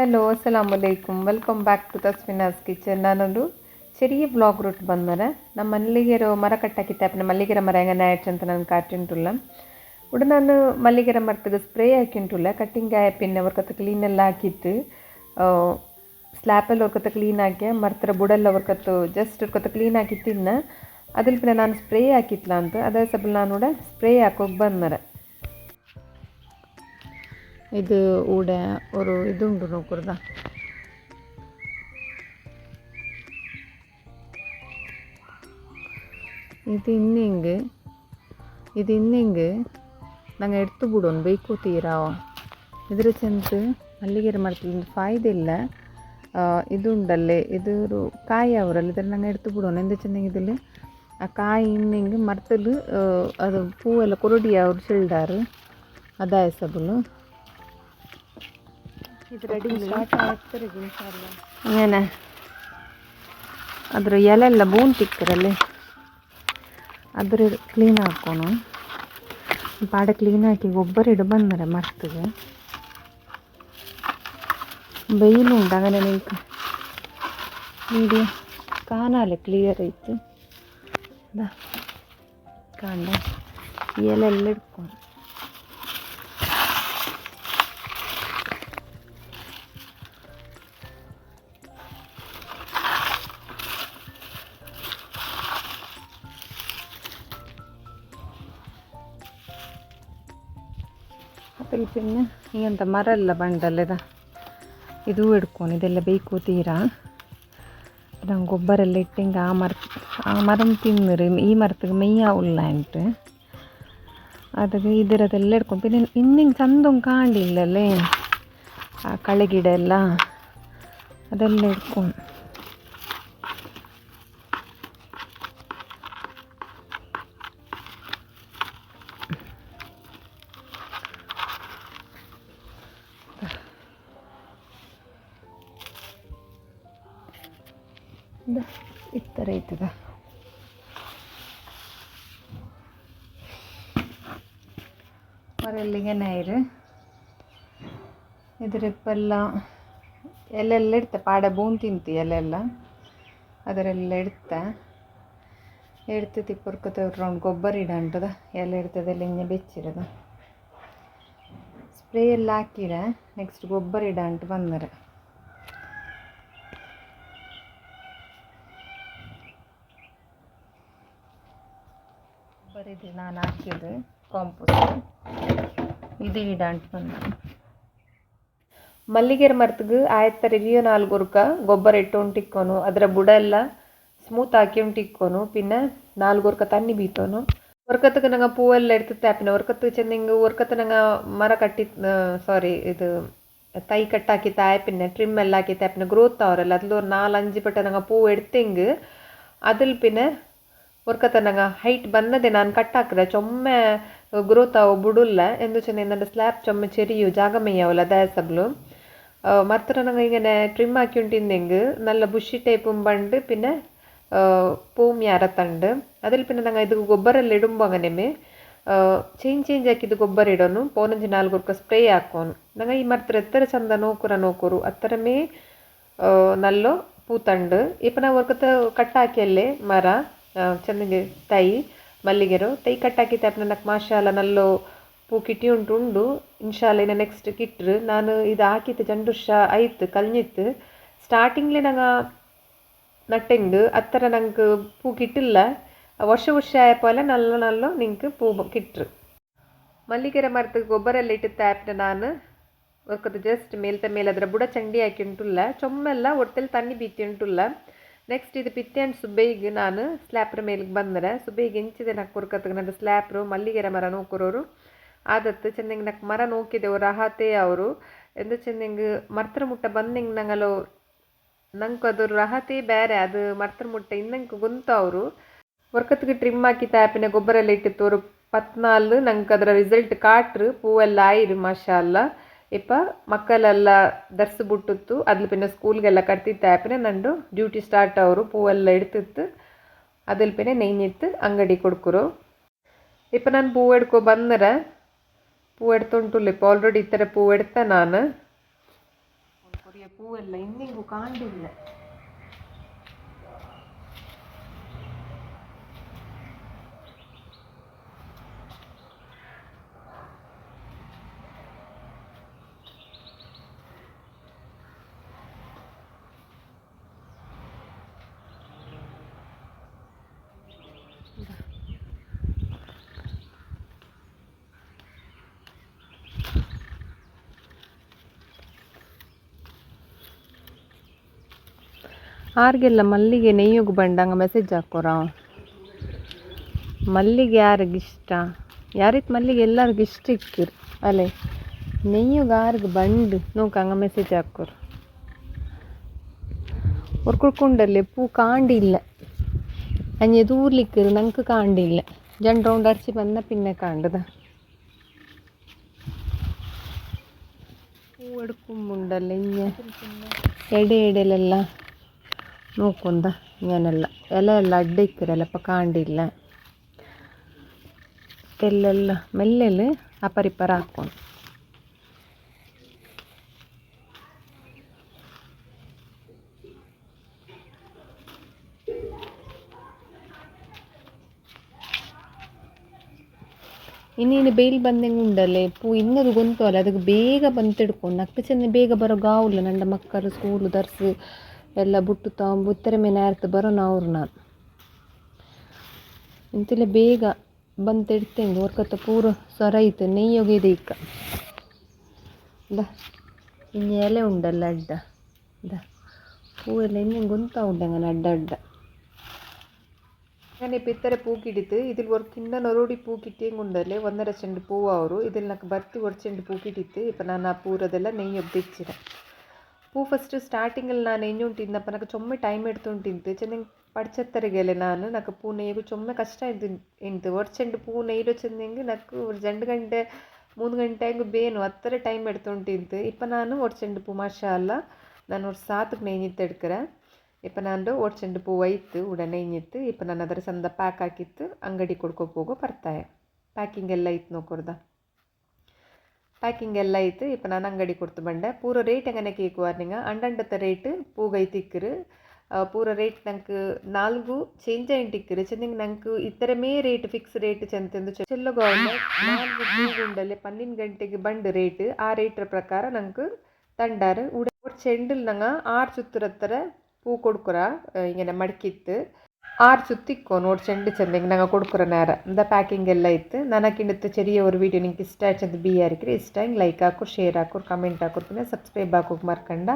Hello ಅಸ್ಸಲಾಮು ಅಲೈಕುಮ್ welcome back to Tasmina's kitchen ನಾನೊಂದು ചെറിയ vlog root ಬಂದರೆ ನಮ್ಮ ಮಲ್ಲಿಗೆರ ಮರ ಕಟ್ಟಾಕಿತ್ತೆ ಅಪ್ಪನ ಮಲ್ಲಿಗೆರ ಮರ ಹೆಂಗೆ ನ್ಯಾಚ್ ಅಂತ ನಾನು ಕಾಟಿಂಟುಲ್ಲ ಉಡ ನಾನು ಮಲ್ಲಿಗೆರ ಮರತಗೆ ಸ್ಪ್ರೇ ಹಾಕಿಂಟುಲ್ಲ ಕಟ್ಟಿಂಗ್ ಆ್ಯಪಿನ ಅವ್ರಕತ್ತ ಕ್ಲೀನ್ ಎಲ್ಲ ಹಾಕಿತ್ತು ಸ್ಲ್ಯಾಪಲ್ಲಿ ಅವ್ರಕತ್ತ ಕ್ಲೀನ್ ಹಾಕಿ ಮರತರ ಬುಡಲ್ಲ ಅವ್ರಕತ್ತು ಜಸ್ಟ್ ಅವ್ರಕತ್ತ ಕ್ಲೀನ್ ಹಾಕಿ ತಿನ್ನ ಅದ್ರ ಪಿನ ನಾನು ಸ್ಪ್ರೇ ಹಾಕಿತ್ಲ ಅಂತ ಅದೇ ಸಬಲ್ ನಾನು ಕೂಡ ಸ್ಪ್ರೇ ಹಾಕೋಗಿ ಬಂದರೆ ಇದು ಊಡ ஒரு ಇದು ಉಂಟು ನೋಕುರ್ದ ಇದು ಇನ್ನೆಂಗೆ ಇದು ಇನ್ನೆಂಗೆ ನಂಗೆ ಎಡ್ತು ಬಿಡೋನು ಬೇಕು ತೀರಾವ ಇದ್ರ ಚೆಂದ ಮಲ್ಲಿಗೆರೆ ಮಾಡ್ತೀನಿ ಫಾಯ್ದೆ ಇಲ್ಲ ಇದು ಉಂಡಲ್ಲೇ ಇದು ಕಾಯಿ ಅವರಲ್ಲ ಇದ್ರ ನಂಗೆ ಎಡ್ತು ಬಿಡೋನು ಎಂದ ಚೆಂದಾಗಿದ್ದಲ್ಲಿ ಆ ಕಾಯಿ ಇನ್ನೆಂಗೆ ಮರ್ತಲು ಅದು ಹೂವೆಲ್ಲ ಕೊರಡಿ ಅವ್ರು ಚೆಲ್ದಾರು ಅದಾಯ ಸಬಲು ಇದು ರೆಡಿ ಸ್ಟಾರ್ಟ್ ಆಗ್ತಾರೆ ಏನ ಅದ್ರ ಎಲೆಲ್ಲ ಬೂನ್ ತಿಕ್ಕರಲ್ಲಿ ಅದ್ರ ಕ್ಲೀನ್ ಹಾಕೋನು ಪಾಡ ಕ್ಲೀನ್ ಹಾಕಿ ಗೊಬ್ಬರ ಇಡು ಬಂದರೆ ಮರ್ತಗೆ ಬೈಲು ಉಂಟು അങ്ങനെ ನೀಕು ಮೀಡಿಯ ಕಾಣಾಲೆ ಕ್ಲಿಯರ್ ಐತಿ ದಾ ಕಾಂಡ ಎಲೆಲ್ಲ ಇಟ್ಕೊಂಡು ಆ್ಯಪಲ್ ಪೆನ್ ಈಗಂತ ಮರ ಎಲ್ಲ ಬಂಡಲ್ಲೆದ ಇದು ಹಿಡ್ಕೊಂಡು ಇದೆಲ್ಲ ಬೇಕು ತೀರಾ ನಂಗೆ ಗೊಬ್ಬರೆಲ್ಲ ಇಟ್ಟೆಂಗೆ ಆ ಮರ ಆ ಮರನ ತಿನ್ನರಿ ಈ ಮರತಿಗೆ ಮೆಯ್ಯ ಉಳ್ಳ ಅಂಟು ಅದಕ್ಕೆ ಇದರದೆಲ್ಲ ಹಿಡ್ಕೊಂಡು ಪಿನ್ ಇನ್ನಿಂಗೆ ಚಂದೊಂದು ಕಾಣಲಿಲ್ಲಲ್ಲೇ ಆ ಕಳೆ ಗಿಡ ಎಲ್ಲ ಅದೆಲ್ಲ ಹಿಡ್ಕೊಂಡು ಈ ಥರ ಐತದ. ಮರಲ್ಲಿಗೆ ನೈರು ಪಲ್ಲ ಎಲ್ಲೆಲ್ಲ ಇಡ್ತೆ, ಪಾಡ ಬೂನ್ ತಿಂತಿ ಎಲ್ಲೆಲ್ಲ ಅದರೆಲ್ಲ ಇಡ್ತೆ. ಎಡ್ತು ತಿಪ್ಪರ್ಕ ರೌಂಡ್ ಗೊಬ್ಬರ ಇಡಂಟದ ಎಲ್ಲ ಇಡ್ತದೆ ಇಡ್ತದೆಲ್ಲ ಹಿಂಗೆ ಬೆಚ್ಚಿರದ. ಸ್ಪ್ರೇ ಎಲ್ಲ ಹಾಕಿರ, ನೆಕ್ಸ್ಟ್ ಗೊಬ್ಬರ ಇಡ ಅಂಟು ಬರೀದು ನಾನು ಹಾಕಿದ್ದು ಕಾಂಪೋಸ್ಟ್ ಇದು ಇಡಂಟ್ ಬಂದ. ಮಲ್ಲಿಗೆರ ಮರ್ತಗೆ ಆಯ್ತ ರಿವ್ಯೂ ನಾಲ್ಗುರ್ಕ ಗೊಬ್ಬರ ಇಟ್ಟೊಂಟಿಕ್ಕೋನು ಅದರ ಬುಡ ಎಲ್ಲ ಸ್ಮೂತ್ ಹಾಕಿ ಉಂಟಿಕ್ಕೋನು. ಪಿನ್ನ ನಾಲ್ಗುರ್ಕ ತಣ್ಣಿ ಬೀತೋನು. ಒರ್ಕತ್ಗೆ ನಂಗೆ ಪೂವೆಲ್ಲ ಇಡ್ತತ್ತೆ ಆಪಿನ ಒರ್ಕತ್ತು ಹಿಂಗೆ ಒರ್ಕತ್ತು ನಂಗೆ ಮರ ಕಟ್ಟಿ ಸಾರಿ ಇದು ತೈ ಕಟ್ಟಾಕಿತ್ತ ಆ್ಯಪಿನ ಟ್ರಿಮ್ ಎಲ್ಲ ಹಾಕಿತ್ತ ಆ್ಯಪಿನ ಗ್ರೋತ್ ಅವರಲ್ಲ. ಅದ್ಲೂ ನಾಲ್ಕು ಅಂಜು ಪಟ್ಟ ನಂಗೆ ಪೂ ಎಡ್ತೆಂಗೆ ಅದಲ್ ಪಿನ ಒರ್ಕತ ನಂಗೆ ಹೈಟ್ ಬಂದದೆ ನಾನು ಕಟ್ಟಾಕ್ರೆ ಚೊಮ್ಮೆ ಗ್ರೋತ್ ಅವು ಬುಡುಲ್ಲ ಎಂದು ಚೆನ್ನ ನನ್ನ ಸ್ಲ್ಯಾಬ್ ಚೊಮ್ಮೆ ಚೆರಿಯು ಜಾಗ ಮೇಯವಲ್ಲ ದಯಸಬ್ಲು ಮರ್ತರ ನಂಗೆ ಹಿಂಗೆ ಟ್ರಿಮ್ ಹಾಕಿ ಉಂಟಿಂದೆಂಗೆ നല്ല ಬುಷಿ ಟೈಪ್ ಬಂಡು പിന്നെ പൂം ಯಾರತ್ತಂಡು അതിൽ പിന്നെ ನಂಗೆ ಇದು ಗೊಬ್ಬರ ಎಲ್ಲ ಇಡುಂಬು അങ്ങനെമേ ಚೇಂಜ್ ಚೇಂಜ್ ಹಾಕಿದ್ದು ಗೊಬ್ಬರ ಇಡೋನು ಪೋನಂಜಿ ನಾಲ್ಗುರ್ಕ ಸ್ಪ್ರೇ ಹಾಕೋನು ನಂಗೆ ಈ ಮರ್ತರ ಎತ್ತರ ಚಂದ ನೋಕುರ ನೋಕುರು ಅತ್ತರಮೇ ನಲ್ಲೋ ಪೂತಂಡು ಇಪ್ಪ ನಾವು ಒರ್ಕತ ಕಟ್ಟಾಕಿಯಲ್ಲೇ ಮರ ಚೆಂದಂಗೆ ತೈ ಮಲ್ಲಿಗೆರು ತೈ ಕಟ್ಟಾಕಿತ್ತೆ ಅಪ್ಪ ನನಗೆ ಮಾಶಾಲ ನಲ್ಲೋ ಪೂ ಕಿಟ್ಟಿ ಉಂಟು ಉಂಡು ಇನ್ಶಾಲ ನೆಕ್ಸ್ಟ್ ಕಿಟ್ರು ನಾನು ಇದು ಹಾಕಿತ್ತು ಜಂಡುಷ ಆಯ್ತು ಕಲ್ನಿತ್ತು ಸ್ಟಾರ್ಟಿಂಗ್ಲಿ ನಂಗೆ நட்டெங்கு அத்தனை நங்கு பூ ವರ್ಷ வருஷ வருஷம் போல் நல்ல நல்ல நிங்கு பூ கிட்டுரு மல்லிகரை மரத்துக்கு கொಬ್ಬರಲ್ಲಿ ಇಟ್ಟು ತಾಪ್ನೆ ನಾನು ಒಕ್ಕದು ಜಸ್ಟ್ ಮೇಲ್ತ ಮೇಲೆ ಅದರ ಬುಡ ಚಂಡಿ ಹಾಕಿ ಉಂಟುಲ್ಲ ಚೊಮ್ಮೆಲ್ಲ ಒಟ್ಟಲ್ಲಿ ತಣ್ಣಿ ಬೀತಿ ಉಂಟುಲ್ಲ ನೆಕ್ಸ್ಟ್ ಇದು ಪಿತ್ತೆ ಆ್ಯಂಡ್ ಸುಬ್ಬೈಗೆ ನಾನು ಸ್ಲ್ಯಾಪ್ರ ಮೇಲಿಗೆ ಬಂದರೆ. ಸುಬ್ಬೈಗೆ ಎಂಚಿದೆ ನಕ್ಕು ಕೊರ್ಕತ್ಗೆ ನಂದು ಸ್ಲ್ಯಾಪ್ರು ಮಲ್ಲಿಗೆರ ಮರ ನೋಕುರೋರು ಆದತ್ತು ಚೆನ್ನಂಗೆ ನಕ್ ಮರ ನೋಕಿದೆವು ರಹಾತೆ ಅವರು. ಎಂದು ಚೆನ್ನಂಗೆ ಮರ್ತರ ಮುಟ್ಟ ಬಂದಂಗೆ ನಂಗಲ್ಲ ನಂಗೆ ಅದು ರಹತೆ ಬೇರೆ ಅದು ಮರ್ತರ ಮುಟ್ಟ ಇನ್ನಂಗೆ ಗುಂತು ಅವರು. ವರ್ಕತ್ಗೆ ಟ್ರಿಮ್ ಹಾಕಿ ತಾಪಿನ ಗೊಬ್ಬರ ಎಲ್ಲ ಇಟ್ಟಿತ್ತು ಅವರು. ಪತ್ನಾಲ್ ನಂಗೆ ಅದರ ರಿಸಲ್ಟ್ ಕಾಟ್ರು, ಪೂವೆಲ್ಲ ಆಯಿರು ಮಾಷಾಲ್ಲ ಇಪ್ಪ, ಮಕ್ಕಳೆಲ್ಲ ದರ್ಸು ಬಿಟ್ಟಿತ್ತು. ಅದ್ಲ ಪಿನ್ನ ಸ್ಕೂಲ್ಗೆಲ್ಲ ಕಟ್ತಿತ್ತು ಆ್ಯಪಿನ ನಂದು ಡ್ಯೂಟಿ ಸ್ಟಾರ್ಟ್ ಅವರು, ಪೂವೆಲ್ಲ ಇಡ್ತಿತ್ತು. ಅದಲ್ ಪಿನ್ನ ನೆಯ್ನಿತ್ತು, ಅಂಗಡಿ ಕೊಡ್ಕರು. ಇಪ್ಪ ನಾನು ಪೂ ಎಡ್ಕೊ ಬಂದ್ರೆ, ಪೂ ಎಡ್ತುಂಟುಲ್ಲ ಇಪ್ಪ ಆಲ್ರೆಡಿ ಈ ಥರ ಪೂ ಎಡ್ತ ನಾನು. ಪೂವೆಲ್ಲ ಹೂವೆಲ್ಲ ಇನ್ನಿಗೂ ಆರ್ಗೆಲ್ಲ ಮಲ್ಲಿಗೆ ನೆಯ್ಯೋಗು ಬಂಡಂಗ ಮೆಸೇಜ್ ಹಾಕೋರ? ಮಲ್ಲಿಗೆ ಯಾರಿಗೆ ಇಷ್ಟ? ಯಾರಿತ್ ಮಲ್ಲಿಗೆ ಎಲ್ಲರಿಗೂ ಇಷ್ಟ ಇಕ್ಕಿರು. ಅಲೆ, ನೆಯ್ಯೋಗ ಆರ್ಗೆ ಬಂಡು. ನೋಕಂಗ ಮೆಸೇಜ್ ಹಾಕೋರು. ಒರ್ಕುಡ್ಕೊಂಡಲ್ಲಿ ಪೂ ಕಾಂಡಿಲ್ಲ ಅಂಜೆ ದೂರ್ಲಿಕ್ಕರು, ನಂಗೆ ಕಾಂಡಿಲ್ಲ ಜಂಡ್ ರೌಂಡ್ ಅರ್ಚಿ ಬಂದ ಪಿನ್ನೆ ಕಾಂಡದ. ಹೂ ಎಡ್ಕೊಂಬುಂಡಲ್ಲ ಹಿಂಗೆ ಎಡೆ ಎಡೆಲೆಲ್ಲ ನೋಕೊಂದ ಇങ്ങനെಲ್ಲ ಎಲೆ ಎಲ್ಲ ಅಡ್ಡ ಇಕ್ಕಿರಲ್ಲ ಅಪ್ಪ ಕಾಂಡಿಲ್ಲ ಎಲ್ಲೆಲ್ಲ ಮೆಲ್ಲೆಲ್ಲ ಅಪರಿಪರ ಹಾಕ್ಕೊಂಡು ಇನ್ನೇನು ಬೇಲ್ ಬಂದಂಗೆ ಉಂಡಲ್ಲೇ ಪೂ ಇನ್ನದು ಗೊತ್ತಲ್ಲ ಅದಕ್ಕೆ ಬೇಗ ಬಂದು ತಿಳ್ಕೊಂಡು ನಕ್ಕ ಚೆಂದ ಬೇಗ ಬರೋ ಗಾವುಲ್ಲ ನಂಡ ಮಕ್ಕಳು ಸ್ಕೂಲು ದರ್ಸು ಎಲ್ಲ ಬುಟ್ಟು ತುತ್ತರೆ ಮೇಲೆ ಆರ್ತು ಬರೋಣ ಅವ್ರು ನಾನು. ಇಂತಿಲ್ಲ ಬೇಗ ಬಂದು ತೆಡ್ತೇನೆ ಓರ್ಕತ್ತ ಪೂರ ಸ್ವರ ಇತ್ತು ನೆಯ್ಯೋಗಿದೆ ಈಗ. ಇನ್ನು ಎಲೆ ಉಂಡಲ್ಲ ಅಡ್ಡ. ದ ಪೂ ಎಲ್ಲ ಇನ್ನೇನು ಗುಂತ ಉಂಡಂಗನ ಅಡ್ಡ ಅಡ್ಡ. ಅಂಗನೆ ಪಿತ್ತರೆ ಪೂ ಕಿಡಿತು ಇದಿಲ್ ವರ್ಕ್ ಇನ್ನ ನರೋಡಿ ಪೂ ಕಿಟ್ಟಿ ಉಂಡಲ್ಲೇ ಒಂದರ ಚೆಂಡು ಪೂವ ಅವರು, ಇದಿಲ್ ನಾಲ್ಕು ಬರ್ತಿ ಒಡ್ ಚೆಂಡು ಪೂ ಕಿಟ್ಟಿತ್ತು ಇಪ್ಪ ನಾನು ಆ ಪೂರದೆಲ್ಲ ನೆಯ್ಯ ಪೂ ಫಸ್ಟ್ ಸ್ಟಾರ್ಟಿಂಗಲ್ಲಿ ನಾನು ಎಂಜು ಉಂಟಿದ್ನಪ್ಪ ನನಗೆ ಚೊಮ್ಮೆ ಟೈಮ್ ಇಡ್ತು ಉಂಟಿದ್ದು ಚೆಂದಂಗೆ ಪಡ್ಚತ್ತರಿಗೆಲೆ ನಾನು ನಕ ಪೂ ನೇಯ್ಗು ಚೊಮ್ಮೆ ಕಷ್ಟ ಇದ್ದು ಇಂತು ವರ್ಚೆಂಡ್ ಪೂ ನೇಯ್ರೋ ಚೆಂದಂಗೆ ನಕ್ಕು ಒಂದು ಜಂಡು ಗಂಟೆ ಮೂರು ಗಂಟೆ ಹಂಗೆ ಬೇನು, ಹತ್ತರ ಟೈಮ್ ಎಡ್ತು ಇಪ್ಪ ನಾನು ವರ್ಚೆಂಡ್ ಪೂ ಮಾಷಾ ಅಲ್ಲ ನಾನು ಅವ್ರ ಸಾತಕ್ಕೆ ನೇಯ್ನಿತ್ತು ಎಡ್ಕರೆ ಇಪ್ಪ ನಾನು ಒಡ್ಚೆಂಡು ಪೂ ಐತು ಉಡ ನೇಯ್ನಿತ್ತು ಇಪ್ಪ ನಾನು ಅದರ ಸಂದ ಪ್ಯಾಕ್ ಹಾಕಿತ್ತು, ಅಂಗಡಿ ಕೊಡ್ಕೊಬೋಗೋ ಬರ್ತಾಯ ಪ್ಯಾಕಿಂಗ್ ಎಲ್ಲ ಇತ್ತು ನೋಕೋರ್ದ ಪ್ಯಾಕಿಂಗ್ ಎಲ್ಲ ಇತ್ತು ಇಪ್ಪ ನಾನು ಅಂಗಡಿ ಕೊಡ್ತು ಬಂಡೆ ಪೂರ ರೇಟ್ ಹೆಂಗನೆ ಕೇಕು ನಿಂಗ ಅಂಡಂಡತ್ತ ರೇಟ್ ಪೂಗೈತು ಇಕ್ಕರು ಪೂರ ರೇಟ್ ನಂಗೆ ನಾಲ್ಕು ಚೇಂಜ್ ಆಯಿಂಟ್ ಇಕ್ಕರು ಚೆಂದಂಗೆ ನಂಗೆ ಇತರಮೇ ರೇಟ್ ಫಿಕ್ಸ್ ರೇಟ್ ಚೆಂತಂದು ಚೆಲ್ಲಗೋಲ್ಲ ನಾಲ್ಕು ಪೂಗುಂಡಲ್ಲಿ ಪನ್ನಿನ ಗಂಟೆಗೆ ಬಂಡು ರೇಟ್ ಆ ರೇಟ್ರ ಪ್ರಕಾರ ನಂಗೆ ತಂಡಾರು ಉಡ ಚೆಂಡಲ್ ನಂಗೆ ಆರು ಸುತ್ತರ ಹತ್ರ ಪೂ ಕೊಡ್ಕೊರ ಹಿಂಗೆ ஆறு சுற்றி நோட்ஸ் ரெண்டு சேர்ந்தீங்க நாங்கள் கொடுக்குற நேரம் இந்த பேக்கிங் எல்லாம் இத்து ನನಗೆ ಇನ್ನಿತ್ತು ಚೆರಿಯ ಅವ್ರ ವೀಡಿಯೋ ನಿಂಗೆ ಇಷ್ಟ ಆಯ್ತು ಬಿ ಯಾರಿಗ್ರಿ ಇಷ್ಟ ಹಿಂಗೆ ಲೈಕ್ ಹಾಕೋರು ಶೇರ್ ಹಾಕೋರು ಕಮೆಂಟ್ ಹಾಕೋರು ಪಿನ್ನ ಸಬ್ಸ್ಕ್ರೈಬ್ ಹಾಕೋಕೆ ಮರ್ಕಂಡ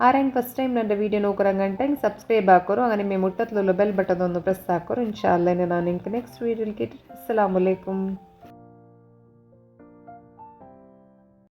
ಆರೆಂಡ್ ಫಸ್ಟ್ ಟೈಮ್ ನನ್ನ ವೀಡಿಯೋ ನೋಡ್ಕೊರಂಗಂಟ ಹಿಂಗೆ ಸಬ್ಸ್ಕ್ರೈಬ್ ಹಾಕೋರು ಹಾಗೆ ನಿಮ್ಮ ಮುಟ್ಟತ್ಲೂ ಬೆಲ್ ಬಟನ್ ಒಂದು ಪ್ರೆಸ್ ಹಾಕೋರು ಇನ್ಶಾಲ್ಲ ನಾನು ಹಿಂಗೆ ನೆಕ್ಸ್ಟ್ ವೀಡಿಯೋಲಿ ಕೇಳಿ ಅಸ್ಸಲಾಮಲೈಕುಮ್